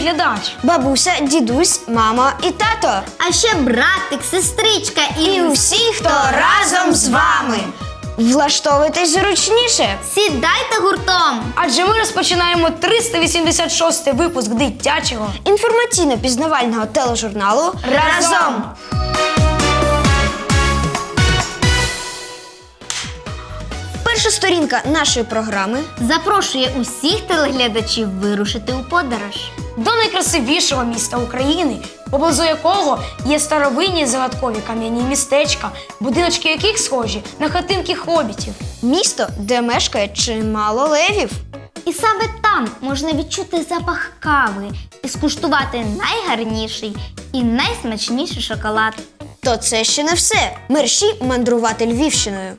постійний. Бабуся, дідусь, мама і тато. А ще братик, сестричка і, І усі, хто разом з вами. Влаштовуйтесь зручніше. Сідайте гуртом. Адже ми розпочинаємо 386 випуск дитячого. Інформаційно-пізнавального тележурналу Разом. Перша сторінка нашої програми Запрошує усіх телеглядачів вирушити у подорож. До найкрасивішого міста України, поблизу якого є старовинні загадкові кам'яні містечка, будиночки яких схожі на хатинки хобітів. місто, де мешкає чимало левів. І саме там можна відчути запах кави і скуштувати найгарніший і найсмачніший шоколад. То це ще не все. Мерші мандрувати Львівщиною.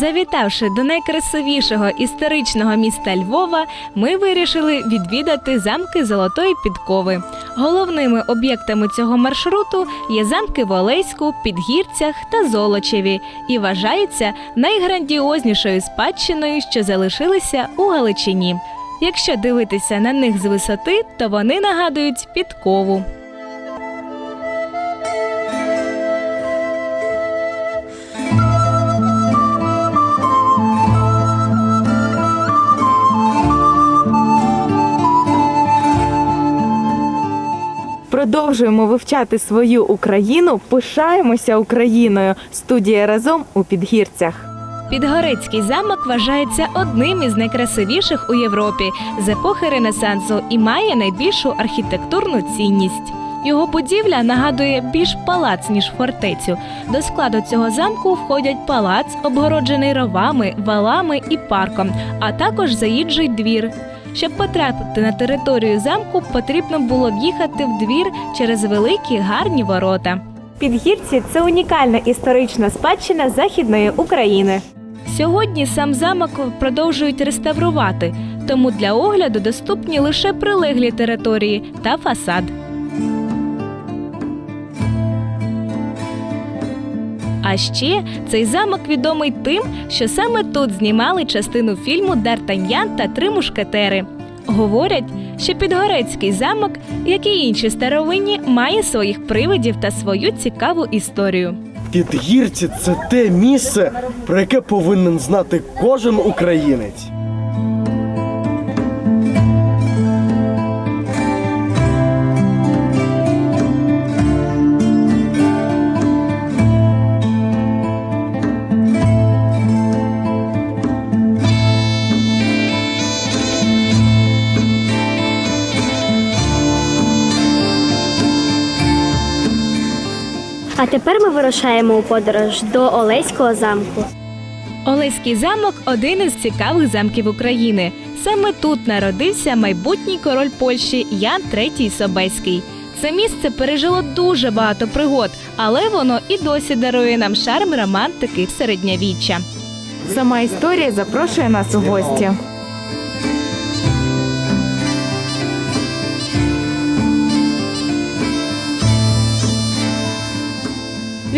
Завітавши до найкрасивішого історичного міста Львова, ми вирішили відвідати замки Золотої Підкови. Головними об'єктами цього маршруту є замки в Олеську, Підгірцях та Золочеві і вважаються найграндіознішою спадщиною, що залишилися у Галичині. Якщо дивитися на них з висоти, то вони нагадують підкову. Продовжуємо вивчати свою Україну, пишаємося Україною. Студія разом у підгірцях. Підгорецький замок вважається одним із найкрасивіших у Європі з епохи Ренесансу і має найбільшу архітектурну цінність. Його будівля нагадує більш палац, ніж фортецю. До складу цього замку входять палац, обгороджений ровами, валами і парком, а також заїжджий двір. Щоб потрапити на територію замку, потрібно було в'їхати в двір через великі гарні ворота. Підгірці це унікальна історична спадщина Західної України. Сьогодні сам замок продовжують реставрувати, тому для огляду доступні лише прилеглі території та фасад. А ще цей замок відомий тим, що саме тут знімали частину фільму Д'Артаньян та три мушкетери. Говорять, що Підгорецький замок, як і інші старовинні, має своїх привидів та свою цікаву історію. Підгірці це те місце, про яке повинен знати кожен українець. А тепер ми вирушаємо у подорож до Олеського замку. Олеський замок один із цікавих замків України. Саме тут народився майбутній король Польщі Ян III Собеський. Це місце пережило дуже багато пригод, але воно і досі дарує нам шарм романтики середньовіччя. Сама історія запрошує нас у гості.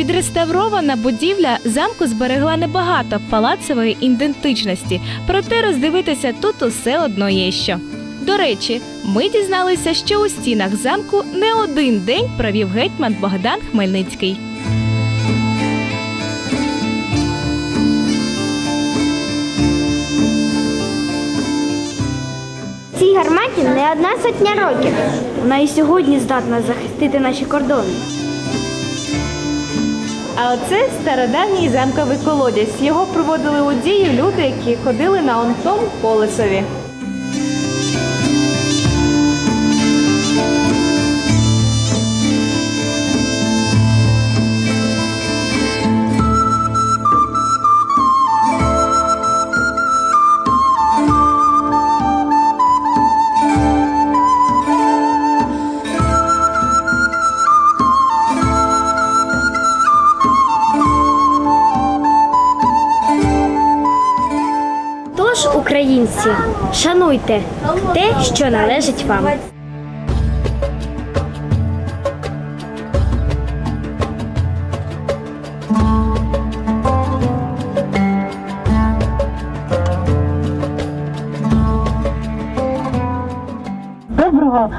Відреставрована будівля замку зберегла небагато палацової ідентичності, проте роздивитися тут усе одно є що. До речі, ми дізналися, що у стінах замку не один день провів гетьман Богдан Хмельницький. Цій гарматі не одна сотня років. Вона і сьогодні здатна захистити наші кордони. А оце стародавній замковий колодязь. Його проводили у дію люди, які ходили на онтом колесові. Шануйте те, що належить вам. Доброго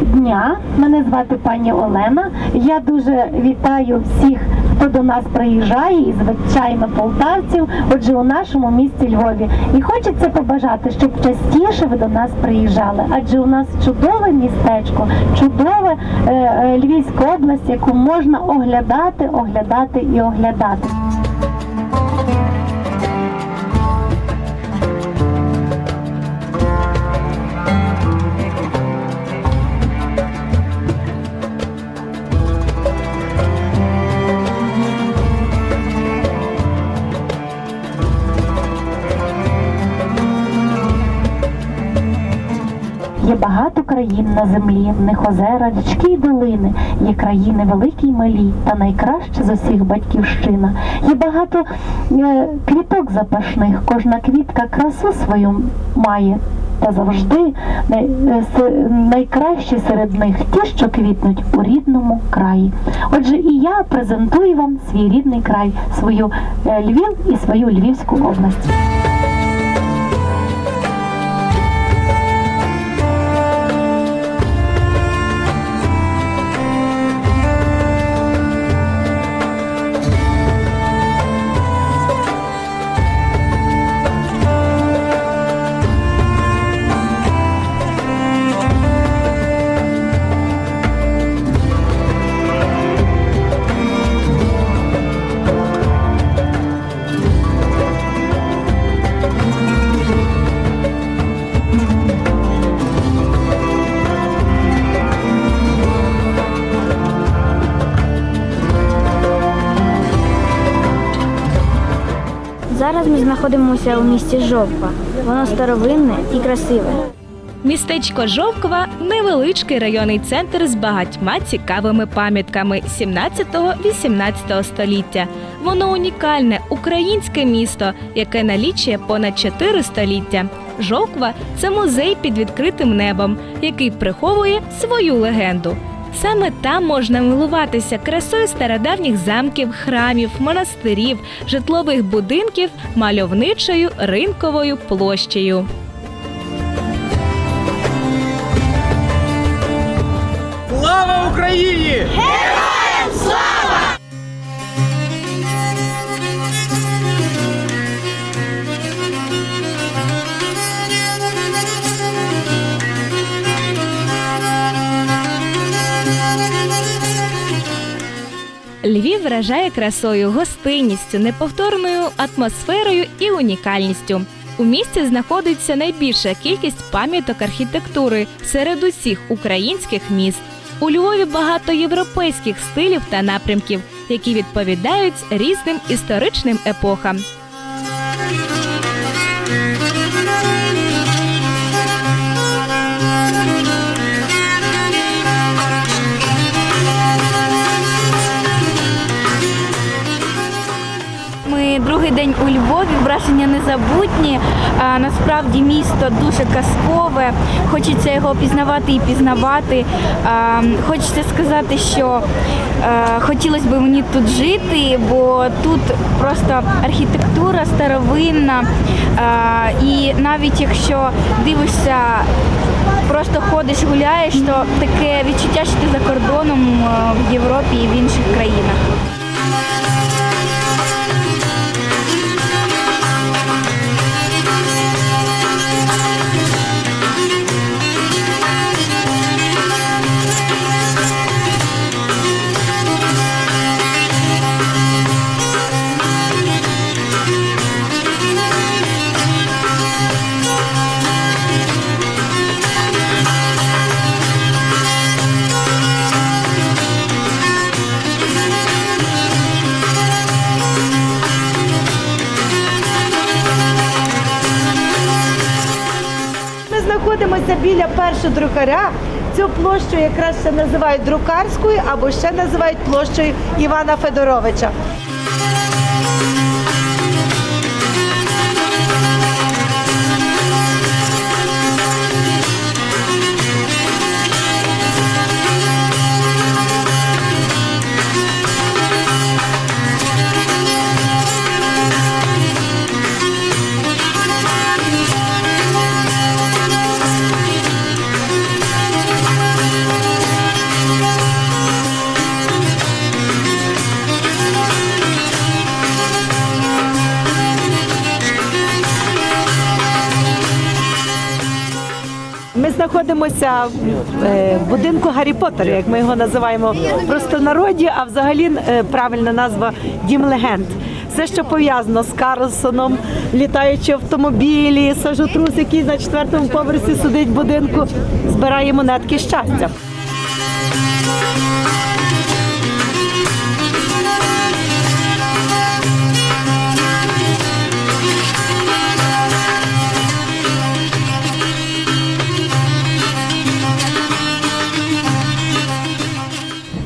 дня мене звати пані Олена. Я дуже вітаю всіх до нас приїжджає, і звичайно полтавців. Отже, у нашому місті Львові. І хочеться побажати, щоб частіше ви до нас приїжджали, адже у нас чудове містечко, чудова е, е, Львівська область, яку можна оглядати, оглядати і оглядати. Багато країн на землі, в них озера, річки й долини. Є країни великі й малі, та найкраще з усіх батьківщина. Є багато е, квіток запашних, кожна квітка красу свою має. Та завжди е, найкращі серед них ті, що квітнуть у рідному краї. Отже, і я презентую вам свій рідний край, свою е, Львів і свою Львівську область. Знаходимося у місті Жовква. Воно старовинне і красиве. Містечко Жовкова невеличкий районний центр з багатьма цікавими пам'ятками 17-18 століття. Воно унікальне українське місто, яке налічує понад 4 століття. Жовква це музей під відкритим небом, який приховує свою легенду. Саме там можна милуватися красою стародавніх замків, храмів, монастирів, житлових будинків, мальовничою ринковою площею. Слава Україні! Львів вражає красою, гостинністю, неповторною атмосферою і унікальністю. У місті знаходиться найбільша кількість пам'яток архітектури серед усіх українських міст. У Львові багато європейських стилів та напрямків, які відповідають різним історичним епохам. Другий день у Львові, враження незабутні. Насправді місто дуже казкове. Хочеться його пізнавати і пізнавати. Хочеться сказати, що хотілося б мені тут жити, бо тут просто архітектура старовинна. І навіть якщо дивишся, просто ходиш, гуляєш, то таке відчуття, що ти за кордоном в Європі і в інших країнах. Знаходимося біля першого друкаря. Цю площу якраз ще називають друкарською або ще називають площею Івана Федоровича. Знаходимося в е, будинку Гаррі Поттера, як ми його називаємо просто народі, а взагалі е, правильна назва Дім легенд. Все, що пов'язано з Карлсоном, літаючі автомобілі, сажотрус, який на четвертому поверсі сидить в будинку, збирає монетки щастя.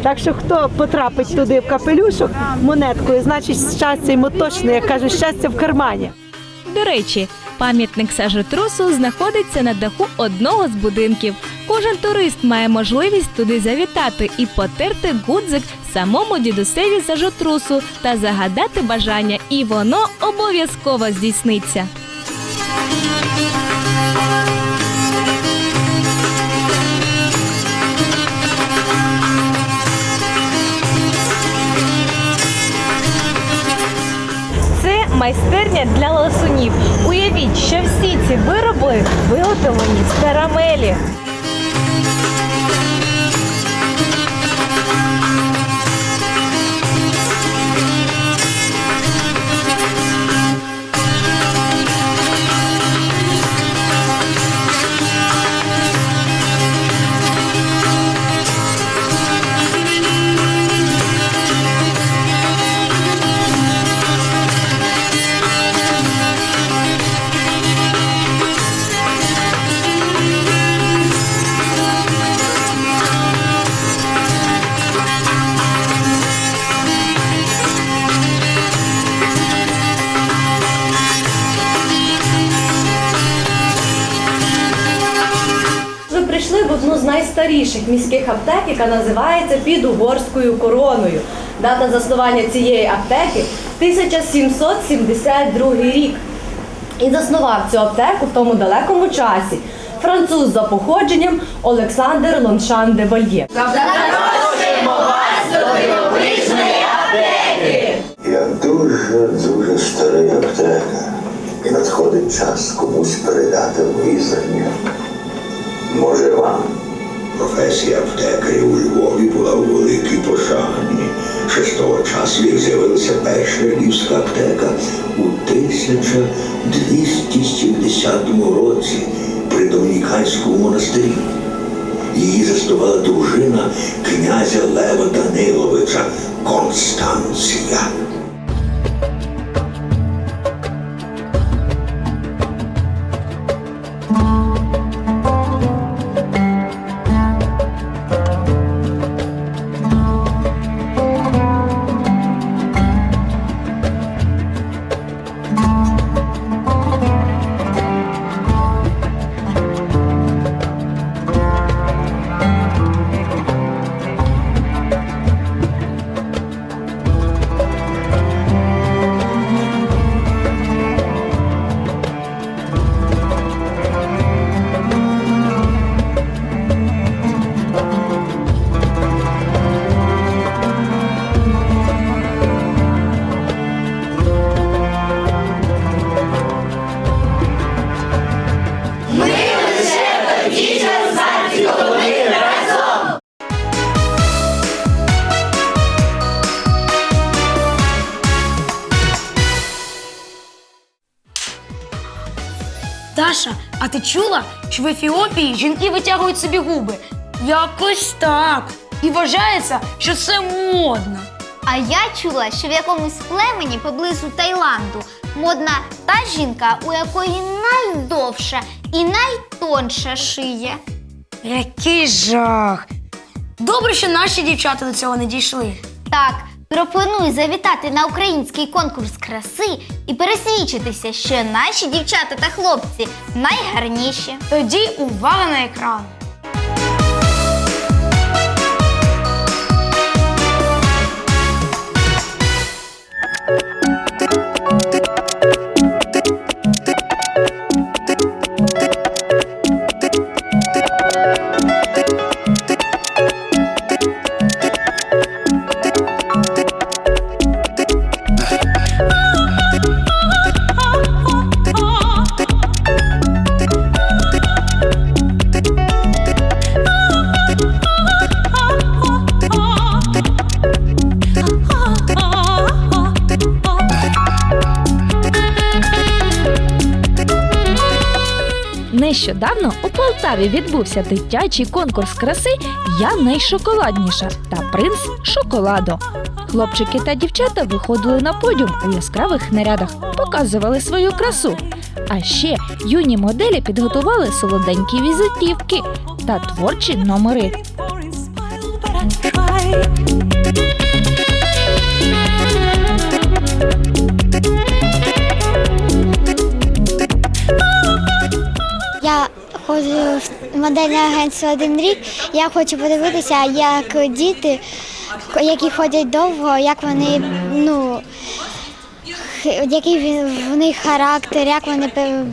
Так що хто потрапить туди в капелюшок монеткою, значить щастя йому точно, як кажуть, щастя в кармані. До речі, пам'ятник сажотрусу знаходиться на даху одного з будинків. Кожен турист має можливість туди завітати і потерти гудзик самому дідусеві сажотрусу та загадати бажання, і воно обов'язково здійсниться. Майстерня для ласунів. Уявіть, що всі ці вироби виготовлені з карамелі. Найстаріших міських аптек, яка називається під угорською короною. Дата заснування цієї аптеки 1772 рік. І заснував цю аптеку в тому далекому часі француз за походженням Олександр Лоншан де Вальє. Я дуже дуже старий аптекар. І надходить час комусь передати знання. Може вам? Професія аптекарів у Львові була у великій пошані. Ще з того часу, як з'явилася перша львівська аптека у 1270 році при Домініканському монастирі. Її заснувала дружина князя Лева Даниловича Констанція. Даша, а ти чула, що в Ефіопії жінки витягують собі губи? Якось так. І вважається, що це модно. А я чула, що в якомусь племені поблизу Таїланду модна та жінка, у якої найдовша і найтонша шия. Який жах. Добре, що наші дівчата до цього не дійшли. Так, пропоную завітати на український конкурс краси і пересвідчитися, що наші дівчата та хлопці найгарніші. Тоді увага на екран. Полтаві відбувся дитячий конкурс краси Я найшоколадніша та принц шоколаду. Хлопчики та дівчата виходили на подіум у яскравих нарядах, показували свою красу. А ще юні моделі підготували солоденькі візитівки та творчі номери. ходжу в модельне агентство один рік. Я хочу подивитися, як діти, які ходять довго, як вони, ну, х- який він- в них характер, як вони пе-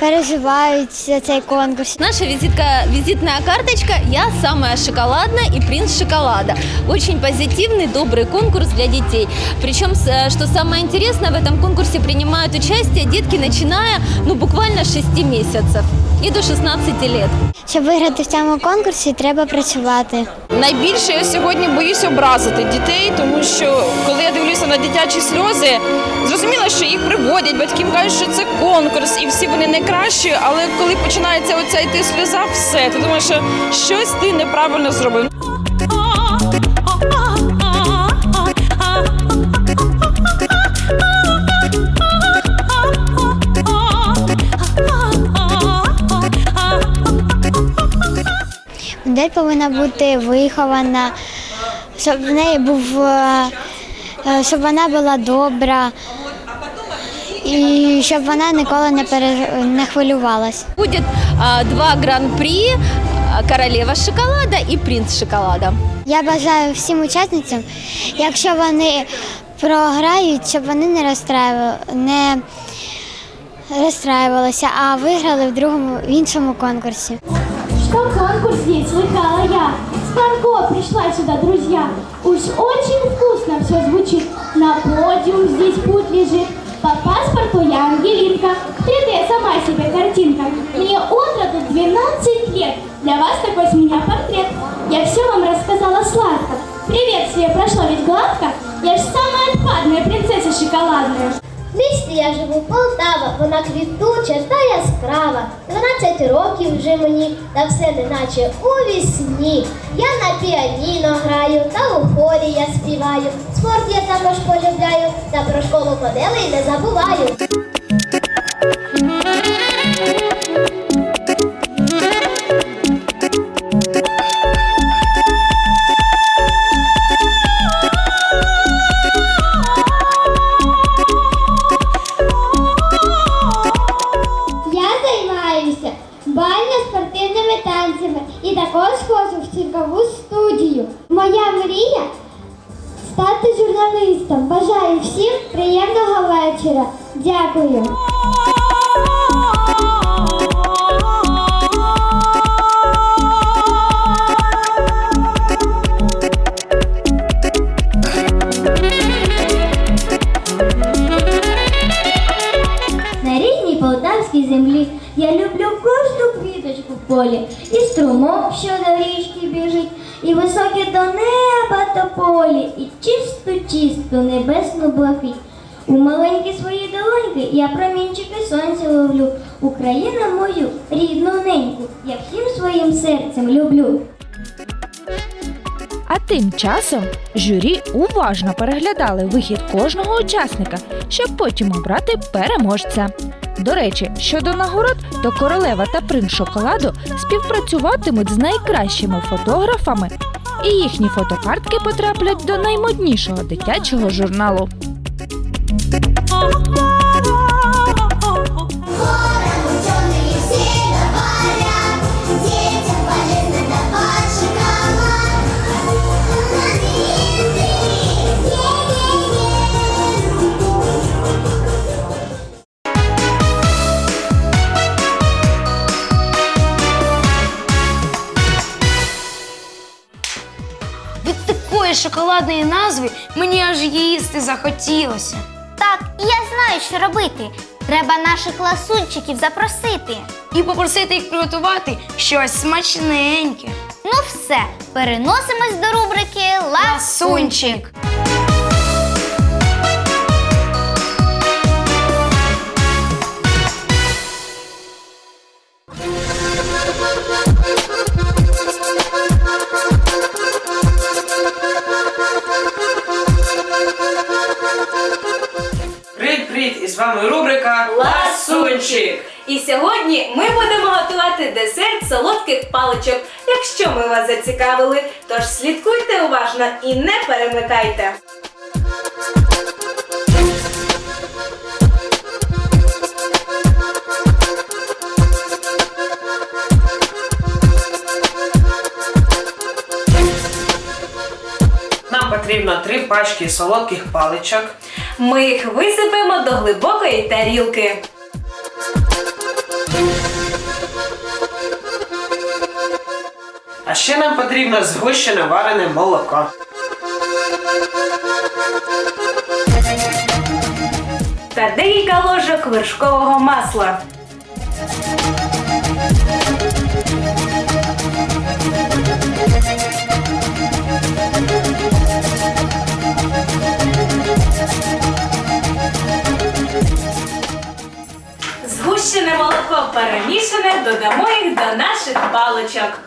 переживають за цей конкурс. Наша визитка, визитная карточка «Я самая шоколадная» и «Принц шоколада». Очень позитивный, добрый конкурс для детей. Причем, с- э, что самое интересное, в этом конкурсе принимают участие детки, начиная ну, буквально с 6 месяцев и до 16 лет. Щоб виграти в цьому конкурсі, треба працювати. Найбільше я сьогодні боюсь образити дітей, тому що коли я дивлюся на дитячі сльози, зрозуміло, що їх приводять, батьки кажуть, що це конкурс, і всі вони найкращі. Але коли починається оця йти сльоза, все ти думаєш, що щось ти неправильно зробив. Модель повинна бути вихована, щоб в неї був, е, е, щоб вона була добра і щоб вона ніколи не пере, не хвилювалась. Будет а, два гран-при «Королева шоколада» и «Принц шоколада». Я бажаю всім учасницям, якщо вони програють, щоб вони не розстраювали, не розстраювалися, а виграли в другому в іншому конкурсі. Что конкурс здесь слыхала я. С Панко пришла сюда, друзья. Уж очень вкусно все звучит. На подиум здесь путь лежит. По паспорту я Ангелинка. 3D сама себе картинка. Мне от роду 12 лет. Для вас такой с меня портрет. Я все вам рассказала сладко. Приветствие прошло ведь гладко. Я ж самая отпадная принцесса шоколадная. Місті я живу Полтава, вона квітуча та яскрава. 12 років вже мені, та все неначе у вісні. Я на піаніно граю, та у хорі я співаю. Спорт я також полюбляю, та про школу моделей не забуваю. Струмок, що до річки біжить, і високе до неба тополі, і чисту, чисту небесну блакить. У маленькі свої долоньки я промінчики сонця ловлю. Україна мою рідну неньку, я всім своїм серцем люблю. А тим часом журі уважно переглядали вихід кожного учасника, щоб потім обрати переможця. До речі, щодо нагород, то королева та принц шоколаду співпрацюватимуть з найкращими фотографами, і їхні фотокартки потраплять до наймоднішого дитячого журналу. Шоколадної назви мені аж їсти захотілося. Так, я знаю, що робити. Треба наших ласунчиків запросити. І попросити їх приготувати щось смачненьке. Ну все, переносимось до рубрики Ласунчик. Привіт, привіт! І з вами рубрика Ласунчик! І сьогодні ми будемо готувати десерт солодких паличок. Якщо ми вас зацікавили, тож слідкуйте уважно і не перемикайте. Потрібно три пачки солодких паличок. Ми їх висипемо до глибокої тарілки. А ще нам потрібно згущене варене молоко. та декілька ложок вершкового масла. Перемішане, додамо їх до наших паличок.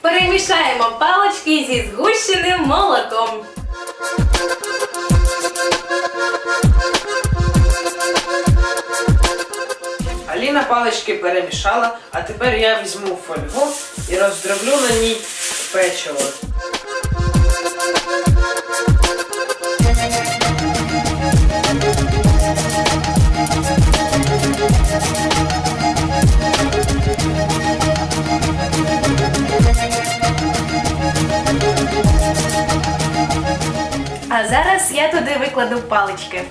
Перемішаємо палички зі згущеним молоком. Аліна палички перемішала, а тепер я візьму фольгу і роздроблю на ній печиво. А зараз я туди викладу палички.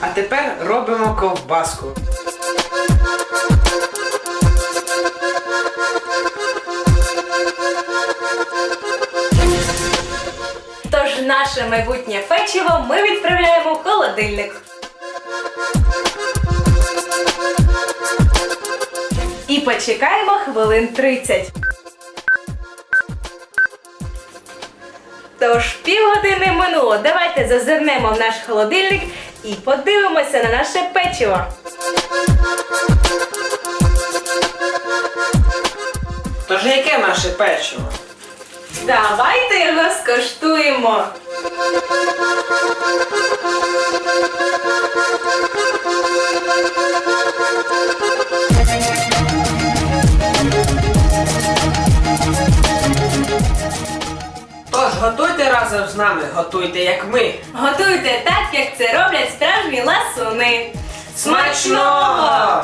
А тепер робимо ковбаску. Тож наше майбутнє печиво ми відправляємо в холодильник. І почекаємо хвилин 30. Тож півгодини минуло. Давайте зазирнемо в наш холодильник і подивимося на наше печиво. Тож яке наше печиво? Давайте його скоштуємо. Тож готуйте разом з нами, готуйте як ми. Готуйте так, як це роблять справжні ласуни. Смачного!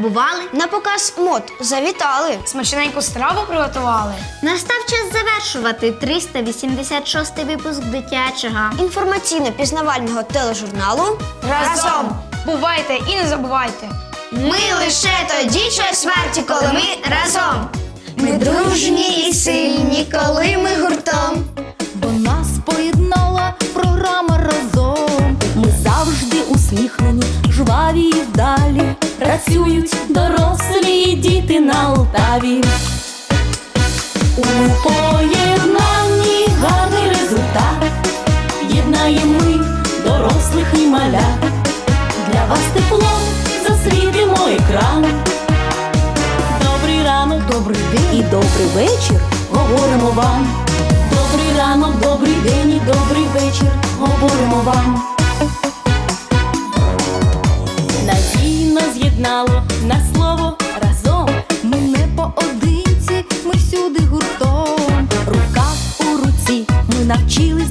Побували. На показ мод завітали. Смачненьку страву приготували. Настав час завершувати 386 випуск дитячого. Інформаційно-пізнавального тележурналу Разом! Бувайте і не забувайте! Ми лише тоді час варті, коли ми разом. Ми дружні і сильні, коли ми гуртом. Бо нас поєднала програма разом. Ми завжди усміхнені, жваві і вдалі. Працюють дорослі і діти на Алтаві. У поєднанні гарний результат. Єднаємо ми дорослих і малят. Для вас тепло засвітимо екран. Добрий ранок, добрий день і добрий вечір. Говоримо вам. Добрий ранок, добрий день і добрий вечір. Говоримо вам. З'єднало на слово разом. Ми не поодинці, ми всюди гуртом. Рука у руці, ми навчились